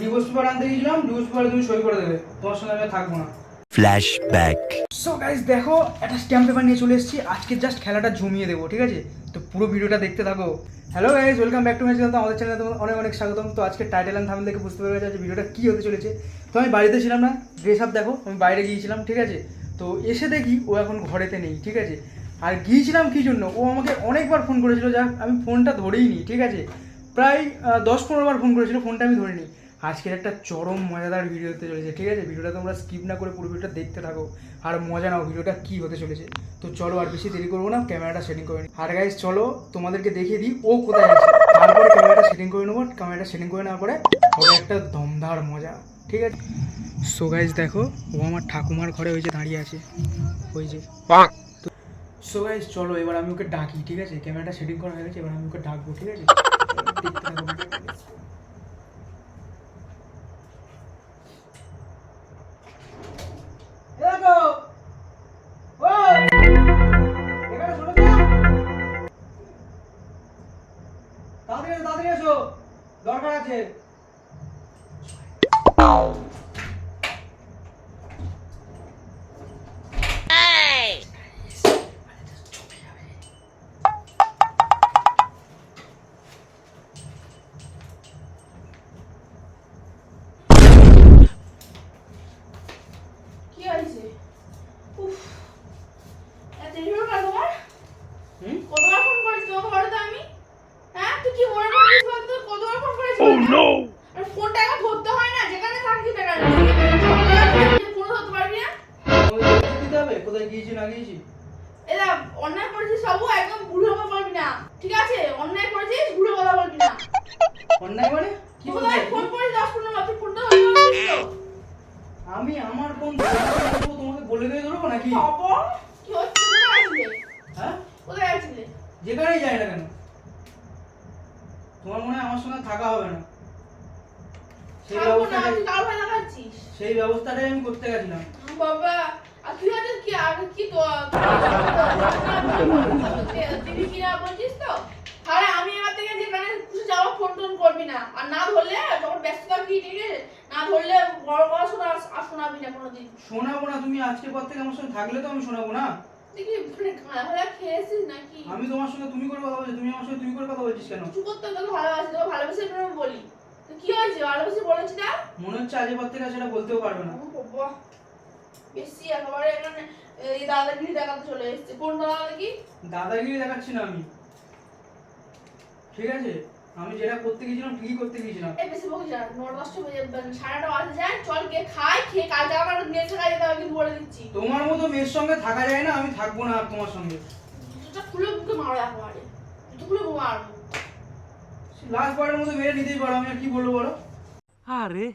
Divorce paper আনতে গিয়েছিলাম divorce পেপারে তুমি সই করে দেবে তোমার সঙ্গে আমি থাকব না। Flashback. সো গাইজ দেখো একটা স্ট্যাম্প পেপার নিয়ে চলে এসেছি আজকে জাস্ট খেলাটা জমিয়ে দেবো ঠিক আছে? তো পুরো ভিডিওটা দেখতে থাকো। Hello guys welcome back to my channel আমাদের চ্যানেলে তোমার অনেক অনেক স্বাগতম। তো আজকে টাইটেল অ্যান্ড থামেল দেখে বুঝতে পেরে গেছে ভিডিওটা কী হতে চলেছে। তো আমি বাড়িতে ছিলাম না ড্রেস আপ দেখো আমি বাইরে গিয়েছিলাম ঠিক আছে? তো এসে দেখি ও এখন ঘরেতে নেই ঠিক আছে? আর গিয়েছিলাম কী জন্য? ও আমাকে অনেকবার ফোন করেছিল যা আমি ফোনটা ধরেই নি ঠিক আছে? প্রায় দশ পনেরো বার ফোন করেছিল ফোনটা আমি ধরিনি। আজকের একটা চরম মজাদার ভিডিও হতে চলেছে, ঠিক আছে? ভিডিওটা তোমরা স্কিপ না করে পুরো ভিডিওটা দেখতে থাকো। আর মজা নাও ভিডিওটা কি হতে চলেছে। তো চলো আর বেশি দেরি করব না ক্যামেরাটা সেটিং করে আর গাইজ চলো তোমাদেরকে দেখিয়ে দিই ও কোথায় আছে। তারপরে ক্যামেরাটা সেটিং করে নেব ক্যামেরাটা সেটিং করে নেওয়ার পরে হবে একটা দমদার মজা, ঠিক আছে? সো গাইজ দেখো, ও আমার ঠাকুমার ঘরে ওই যে দাঁড়িয়ে আছে। ওই যে। সো গাইজ চলো এবার আমি ওকে ডাকি, ঠিক আছে? ক্যামেরাটা সেটিং করা হয়ে গেছে, এবার আমি ওকে ডাকবো, ঠিক আছে? আছে আমি আমার ফোন তোমাকে বলে দিয়ে ধরবো নাকি কি হ্যাঁ যেখানেই যাই না কেন তোমার মনে হয় আমার সঙ্গে থাকা হবে না সেই না সেই ব্যবস্থাটাই আমি করতে গেছিলাম বাবা আর তুই কি কি তো টিভি কিনা বলছিস তো আরে আমি এবার থেকে যেখানে খুশি যাব ফোন টোন করবি না আর না ধরলে যখন ব্যস্ত ঠিক আছে না ধরলে বড় বড় শোনা আর শোনাবি না কোনোদিন। শোনাবো না তুমি আজকের পর থেকে আমার সঙ্গে থাকলে তো আমি শোনাবো না? দেখি মানে খেয়েছিস নাকি? আমি তোমার সঙ্গে তুমি করে কথা বলছি তুমি আমার সঙ্গে তুমি করে কথা বলছিস কেন? কিছু করতে তোকে ভালোবাসি তোকে ভালোবাসি আমি বলি। তো কি হয়েছে? ভালোবাসি বলেছি না? মনে হচ্ছে আজের পর থেকে সেটা বলতেও পারবে না। বেশি একেবারে এখানে এই দাদাগিরি দেখাতে চলে এসছে। কোন দাদা দেখি দাদাগিরি দেখাচ্ছি না আমি। ঠিক আছে? আমি যেটা করতে গেছিলাম ঠিকই করতে গেছিলাম এই বেশি বকিস না নটা দশটা বেজে সাড়ে নটা বাজে যায় চল গিয়ে খাই খেয়ে কালকে আবার নেচে খাই যেতে হবে কিন্তু বলে দিচ্ছি। তোমার মতো মেয়ের সঙ্গে থাকা যায় না আমি থাকব না আর তোমার সঙ্গে। জুতোটা খুলে বুকে মারো একেবারে। জুতো খুলে বুকে মারবো লাস্ট বারের মতো মেরে নিতেই পারো আমি আর কি বলব বলো? আরে।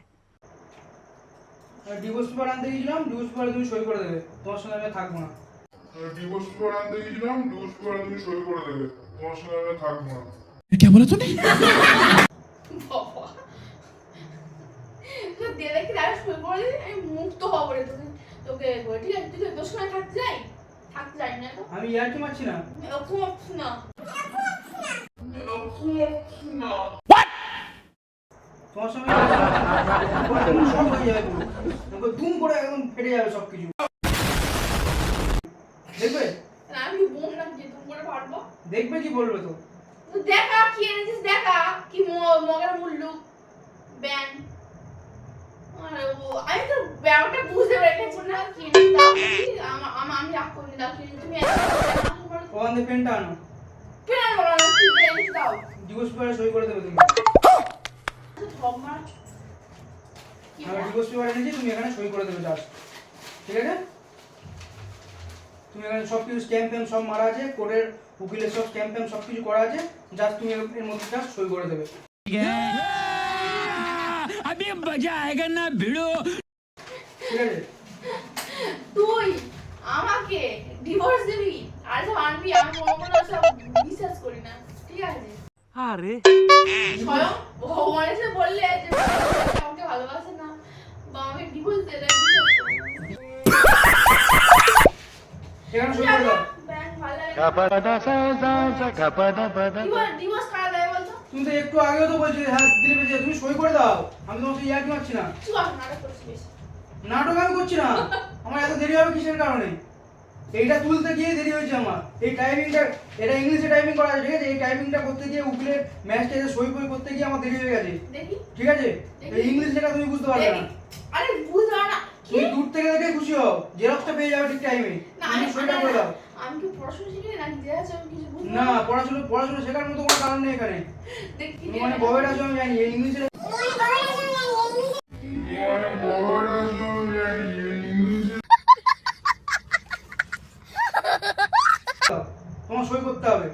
ডিভোর্স পেপার আনতে গেছিলাম ডিভোর্স পেপারে তুমি সই করে দেবে। তোমার সঙ্গে আমি থাকব না। ডিভোর্স পেপার আনতে গেছিলাম ডিভোর্স পেপার তুমি সই করে দেবে। তোমার সঙ্গে আমি থাকব না। তারা শুয়ে পড়ে দিই, আমি মুক্ত হব রে তোকে তোকে বলে, ঠিক আছে তুই তোর সঙ্গে থাকতে যাই? থাকতে যাই না তো। আমি ইয়ার কি মারছি না। এরকম হচ্ছে না। তোমার সঙ্গে সব হয়ে যাবে পুরো দুম করে একদম ফেটে যাবে সব কিছু দেখবে আমি বোন না যেতুম করে পারব? দেখবে কি বলবে তো? তো দেখা কি এনেছিস? দেখা। কি মগের মুল্লু? ব্যান আমি তো ব্যাপারটা বুঝতে পেরেছি না কি এনেছিস। আমা- রাগ করিনি দাও কি তুমি ওখান পেনটা আনো? পেন বলো না? কি এনেছিস? দাও। ডিভোর্স পেপারে সই করে দেবে তুমি ঠক মার। কি আমি ডিভোর্স পেপার এনেছি তুমি এখানে সই করে দেবে জাস্ট ঠিক আছে? তুমি এখানে সব কিছু স্ক্যাম সব মারা আছে কোর্টের উকিলের সব ফ্যাম সব কিছু করা আছে। জাস্ট তুমি এর মধ্যে জাস্ট সই করে দেবে। আমি মজা আয়েগা না ভিড়ো তুই আমাকে ডিভোর্স দিবি? আর সব আনবি আমি কোনো কোনো সব বিশ্বাস করি না। ঠিক আছে? আরে। স্বয়ং ভগবান এসে বললে যে আমাকে ভালোবাসে না বা আমাকে ডিভোর্স দেবে এখানে শুরু করো এত দেরি হবে কিসের কারণে এইটা তুলতে গিয়ে দেরি হয়েছে আমার এই টাইপিংটা এটা ইংলিশে টাইপিং করা আছে ঠিক আছে এই টাইপিংটা করতে গিয়ে উকিলের ম্যাচটা এসে সই ফই করতে গিয়ে আমার দেরি হয়ে গেছে ঠিক আছে এই ইংলিশ লেখা তুমি বুঝতে পারবে না আরে বুঝতে না তুমি দূর থেকে দেখে খুশি হও জেরক্সটা পেয়ে যাবে ঠিক টাইমে আমি সইটা করে দাও আমি কি পড়াশোনা শিখি যে আছে আমি কিছু বুঝতে না পড়াশোনা পড়াশোনা শেখার মতো কোনো কারণ নেই এখানে। দেখি মানে ববের আছো আমি জানি এই ইংলিশে তোমার সই করতে হবে।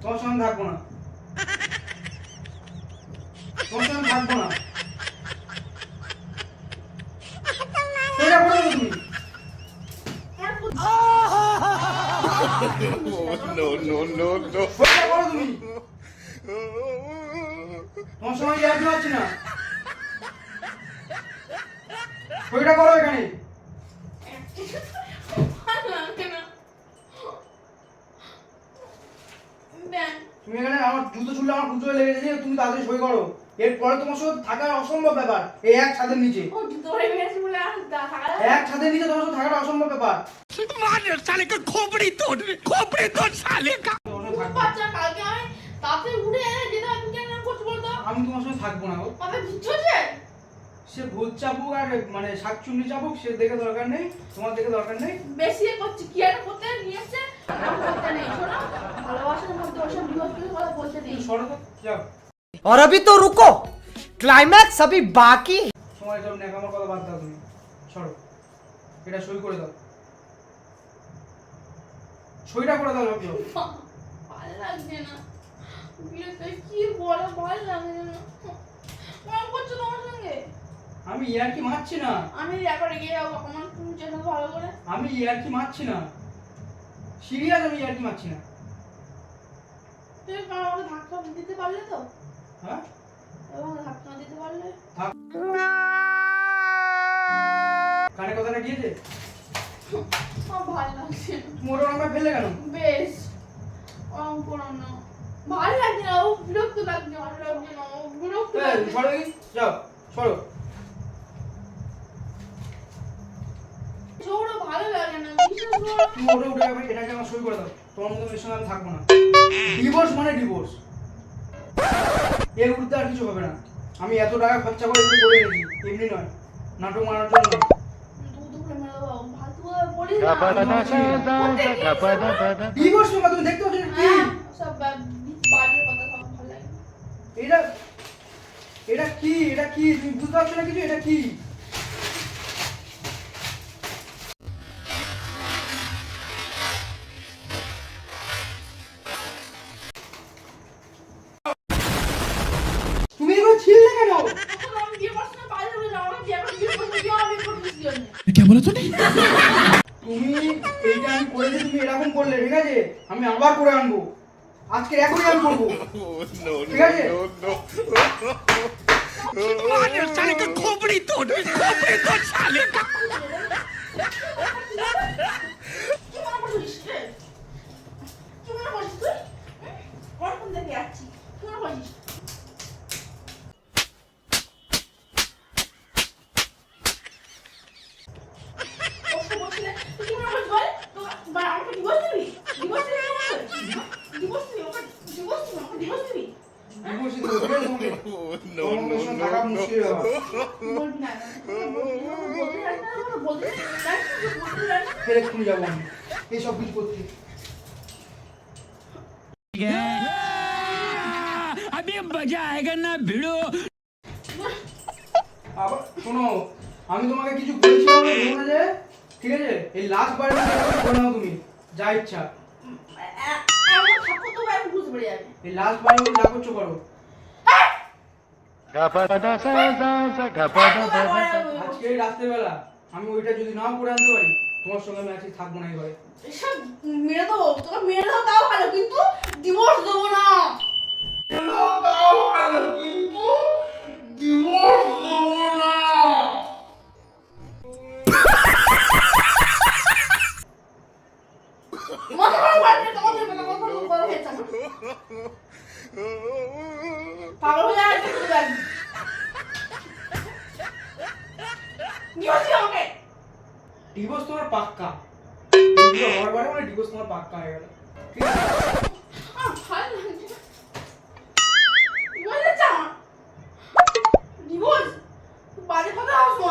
তোমার সঙ্গে থাকব না তোমার সঙ্গে আমি থাকব না সইটা করে দেবো তুমি আমার খুব- সইটা করো তুমি তোমার সঙ্গে আমি ইয়ার্কি মারছি না ওইটা করো এখানে। তুমি এখানে আমার জুতো ছুটলে আমার খুচরো লেগে গেছে তুমি তাড়াতাড়ি সই করো। এরপরে তোমার সাথে থাকা অসম্ভব ব্যাপার এই এক ছাদের নিচে। এক ছাদের নিচে তোমার সাথে থাকাটা অসম্ভব ব্যাপার। মানে সালে কা খোপড়ি তোড় খোপড়ি তোড় সালে কা আমি তোমার সাথে থাকব না ও আমি বুঝছ সে ভূত চাপুক আর মানে শাকচুন্নি চাপুক সে দেখে দরকার নেই তোমার দেখে দরকার নেই বেশি এ করছে কি একটা করতে নিয়ে এসছে আমার করতে নেই শোনো ভালোবাসার মধ্যে ওসব বিপদ কিছু কথা বলতে নেই তুমি সরো তো যাও और अभी तो रुको क्लाइमैक्स अभी बाकी है। সময় সব নেকামার কথা বাদ দাও তুমি সরো এটা সই করে দাও সইটা করে দাও ভাবছো ভালো লাগছে না বিরক্ত কি বলো ভালো লাগছে না মন করছো তোমার সঙ্গে আমি ইয়ার্কি মারছি না। আমি একবার এগিয়ে যাব আমার তুমি চেনো ভালো করে। আমি ইয়ার্কি মারছি না। সিরিয়াস আমি ইয়ার্কি মারছি না। তুমি আমাকে ধাক্কা দিতে পারলে তো। হ্যাঁ? ধাক্কা দিতে পারলে। কানে কথাটা গিয়েছে আমার ভালো লাগছে ওটা আমায় ফেলে কেন? বেশ। ওরম করো না। ভালো লাগছে না ও বিরক্ত লাগছে ভালো লাগছে না ও বিরক্ত লাগছে। সরো যাও সরো। ছোড়ো ভালো লাগে না বিশেষ করে তুমি ওটা উঠে যাবে এটাকে আমার সই করে দাও। তোমার মতো মেয়ের সঙ্গে আমি থাকব না। ডিভোর্স মানে ডিভোর্স এর উঠতে আর কিছু হবে না। আমি এত টাকা খরচা করে এগুলো করে এনেছি এমনি নয়। নাটক মারার জন্য। ডিভোর্স তোমার তুমি দেখতে পাচ্ছ কি? হ্যাঁ, সব বাজে কথা সব ভালো লাগে। এটা এটা কি? এটা কি? তুমি বুঝতে পারছ না কিছু? এটা কি? জন্য? তুমি এইটা আমি করেছি তুমি এরকম করলে ঠিক আছে আমি আবার করে আনবো আজকে এখনই আমি করবো ঠিক আছে मार साले का खोपड़ी तोड़ खोपड़ी तोड़ साले का এক্ষুনি যাবো আমি এইসব কিছু করতে अभी मजा आएगा ना भिड़ो আবার শোনো আমি তোমাকে কিছু বলছিলাম না ভেবো না যে ঠিক আছে এই লাস্ট বারের মতো এরকম করে নাও তুমি যা ইচ্ছা এ- এমন থাকো তো আমি বুঝতে পেরে যাবে এই লাস্ট বারের মতো যা করছো করো আজকে রাত্রেবেলা আমি ওইটা যদি নাও করে আনতে পারি তোমার সঙ্গে আমি আজকে থাকব না এই ঘরে এসব মেরে দেবো তোকে মেরে দেবো তাও ভালো কিন্তু ডিভোর্স দেবো না মাথা খারাপ করে পাগল হয়ে যাবে ডিভোর্স তোমার পাক্কা। হওয়ার পরে মানে ডিভোর্স তোমার পাক্কা হয়ে গেল। ডিভোর্স বাজে কথা আসো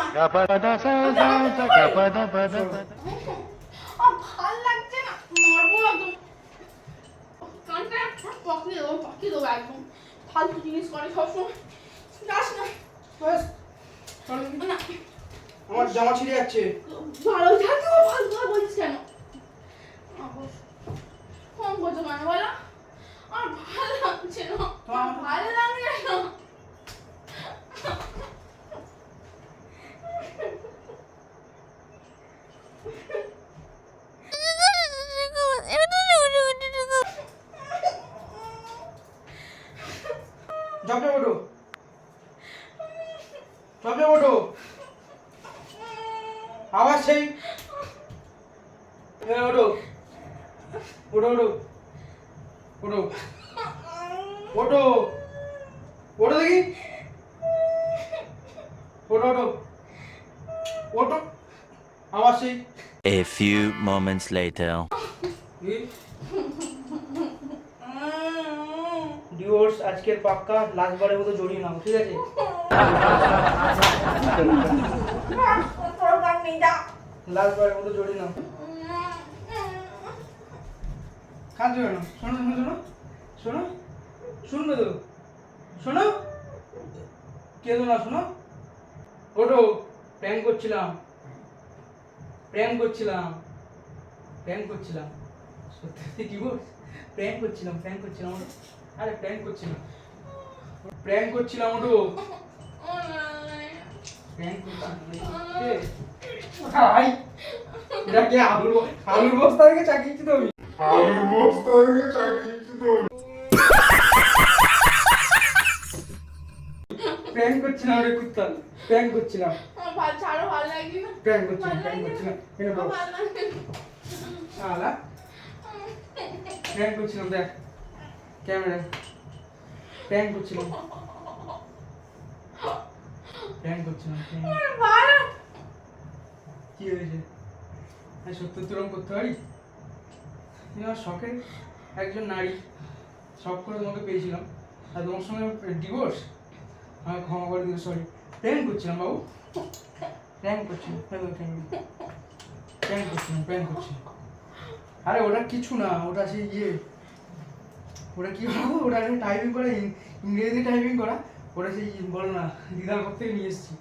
পকিয়ে দেবো পকিয়ে দেবো একদম ফালতু জিনিস করে সবসময় যাস না আমার জামা ছিঁড়ে যাচ্ছে ভালো থাকো ফালতু বলছিস কেন কম করছ কেন বলো আমার ভালো লাগছে না আমার ভালো লাগছে না ঝপঝপ ওঠো। ঝপঝপ ওঠো। আওয়াজ সেই ওঠো। ওঠো ওঠো। ওঠো। ওঠো। ওঠো দেখি। ওঠো ওঠো। ওঠো। আওয়াজ সেই A few moments later. Divorce আজকের পাক্কা লাস্ট বারের মতো জড়িয়ে নাও, ঠিক আছে? মতো জড়িয়ে নাও। শোনো শোনো শোনো শোনো শুনবে তো, শোনো। না শোনো? ওঠো প্র্যাঙ্ক করছিলাম প্র্যাঙ্ক করছিলাম প্র্যাঙ্ক করছিলাম। সত্যি কি বল প্র্যাঙ্ক করছিলাম প্র্যাঙ্ক করছিলাম। আরে প্র্যাঙ্ক করছিলাম প্র্যাঙ্ক করছিলাম ওঠো প্র্যাঙ্ক করছিলাম ভাই এটা কি? আলুর আলুর বস্তা থেকে চাকিয়েছি তো আমি আলুর বস্তা থেকে চাকিয়েছি তো প্র্যাঙ্ক করছিলাম রে কুত্তা। প্র্যাঙ্ক করছিলাম আমার ছাড়ো ভালো লাগছে না প্র্যাঙ্ক করছিলাম প্র্যাঙ্ক করছিলাম এনে ভালো লাগছে শালা। প্র্যাঙ্ক করছিলাম দেখ। ক্যামেরা। প্র্যাঙ্ক করছিলাম। প্র্যাঙ্ক করছিলাম। কি হয়েছে? আমি সত্তর তুরম করতে পারি? তুমি আমার শখের একজন নারী। শখ করে তোমাকে পেয়েছিলাম। আর তোমার সঙ্গে ডিভোর্স আমাকে ক্ষমা করে দিও সরি প্র্যাঙ্ক করছিলাম বাবু। প্র্যাঙ্ক করছিলাম প্র্যাঙ্ক করছিলাম প্র্যাঙ্ক করছিলাম। আরে ওটা কিছু না ওটা সেই ইয়ে। ওটা কি বলব? ওটা টাইপিং করা ইংরেজি টাইপিং করা ওটা সেই বল না দিদার ঘর থেকে নিয়ে এসেছি।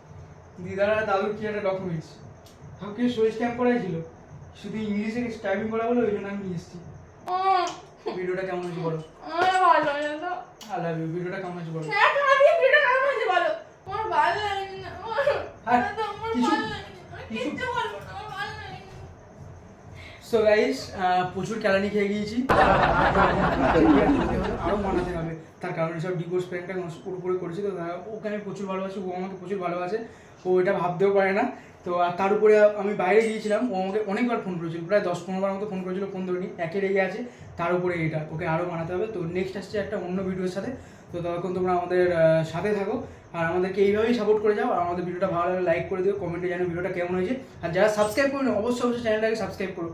দিদার দাদুর কি একটা ডকুমেন্টস সব কিছু সই স্ট্যাম্প করাই ছিল। শুধু ইংলিশে টাইপিং করা বলে ওই জন্য আমি নিয়ে এসেছি। ভিডিওটা কেমন হয়েছে বলো? ভালো আই লাভ ইউ ভিডিওটা কেমন হয়েছে বলো? হ্যাঁ ভিডিও কেমন হয়েছে বলো? আমার ভালো লাগে না। আমার আর তো আমার কিছু- কিছু- সো গাইস প্রচুর ক্যালানি খেয়ে গিয়েছি। আরও মানাতে হবে। তার কারণ এসব ডিভোর্স পুরোপুরি করেছি তো ওকে আমি প্রচুর ভালোবাসি, ও আমাকে প্রচুর ভালোবাসে। ও এটা ভাবতেও পারে না। তো, আর তার উপরে আমি বাইরে গিয়েছিলাম, ও আমাকে অনেকবার ফোন করেছিল, প্রায় দশ পনেরো বার মতো ফোন করেছিল ফোন ধরিনি, একে রেগে আছে। তার উপরে এটা, ওকে আরও মানাতে হবে। তো নেক্সট আসছে একটা অন্য ভিডিওর সাথে। তো ততক্ষণ তোমরা আমাদের সাথে থাকো। আর আমাদেরকে এইভাবেই সাপোর্ট করে যাও। আর আমাদের ভিডিওটা ভালো লাগলে লাইক করে দিও কমেন্টে জানো ভিডিওটা কেমন হয়েছে। আর যারা সাবস্ক্রাইব করো অবশ্যই অবশ্যই চ্যানেলটাকে সাবস্ক্রাইব করো।